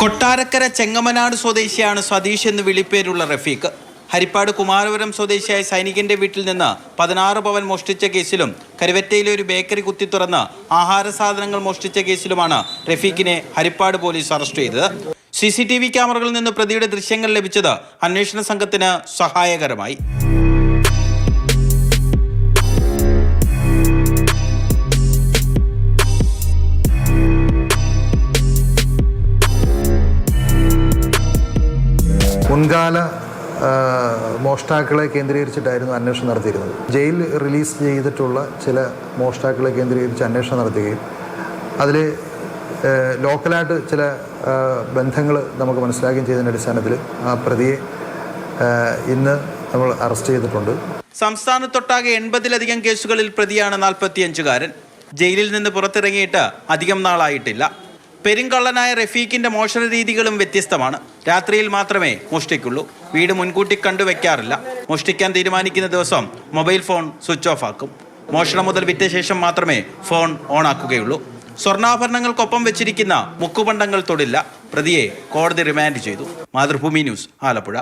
കൊട്ടാരക്കര ചെങ്ങമനാട് സ്വദേശിയാണ് സതീഷ് എന്ന് വിളിപ്പേരുള്ള റഫീഖ്. ഹരിപ്പാട് കുമാരപുരം സ്വദേശിയായ സൈനികന്റെ വീട്ടിൽ നിന്ന് പതിനാറ് പവൻ മോഷ്ടിച്ച കേസിലും കരുവറ്റയിലെ ഒരു ബേക്കറി കുത്തി തുറന്ന് ആഹാര സാധനങ്ങൾ മോഷ്ടിച്ച കേസിലുമാണ് റഫീഖിനെ ഹരിപ്പാട് പോലീസ് അറസ്റ്റ് ചെയ്തത്. സി സി ടി വി ക്യാമറകളിൽ നിന്ന് പ്രതിയുടെ ദൃശ്യങ്ങൾ ലഭിച്ചത് അന്വേഷണ സംഘത്തിന് സഹായകരമായി. മുൻകാല മോഷ്ടാക്കളെ കേന്ദ്രീകരിച്ചിട്ടായിരുന്നു അന്വേഷണം നടത്തിയിരുന്നത്. ജയിൽ റിലീസ് ചെയ്തിട്ടുള്ള ചില മോഷ്ടാക്കളെ കേന്ദ്രീകരിച്ച് അന്വേഷണം നടത്തുകയും അതിൽ ലോക്കലായിട്ട് ചില ബന്ധങ്ങൾ നമുക്ക് മനസ്സിലാക്കുകയും ചെയ്തതിന്റെ അടിസ്ഥാനത്തിൽ ആ പ്രതിയെ ഇന്ന് നമ്മൾ അറസ്റ്റ് ചെയ്തിട്ടുണ്ട്. സംസ്ഥാനത്തൊട്ടാകെ എൺപതിലധികം കേസുകളിൽ പ്രതിയാണ് നാൽപ്പത്തിയഞ്ചുകാരൻ. ജയിലിൽ നിന്ന് പുറത്തിറങ്ങിയിട്ട് അധികം നാളായിട്ടില്ല. പെരുങ്കള്ളനായ റഫീഖിന്റെ മോഷണ രീതികളും വ്യത്യസ്തമാണ്. രാത്രിയിൽ മാത്രമേ മോഷ്ടിക്കുള്ളൂ. വീട് മുൻകൂട്ടി കണ്ടുവെക്കാറില്ല മോഷ്ടിക്കാൻ തീരുമാനിക്കുന്ന ദിവസം മൊബൈൽ ഫോൺ സ്വിച്ച് ഓഫ് ആക്കും. മോഷണം മുതൽ വിറ്റ ശേഷം മാത്രമേ ഫോൺ ഓൺ ആക്കുകയുള്ളൂ. സ്വർണാഭരണങ്ങൾക്കൊപ്പം വെച്ചിരിക്കുന്ന മുക്കുപണ്ടങ്ങൾ തൊടില്ല. പ്രതിയെ കോടതി റിമാൻഡ് ചെയ്തു. മാതൃഭൂമി ന്യൂസ് ആലപ്പുഴ.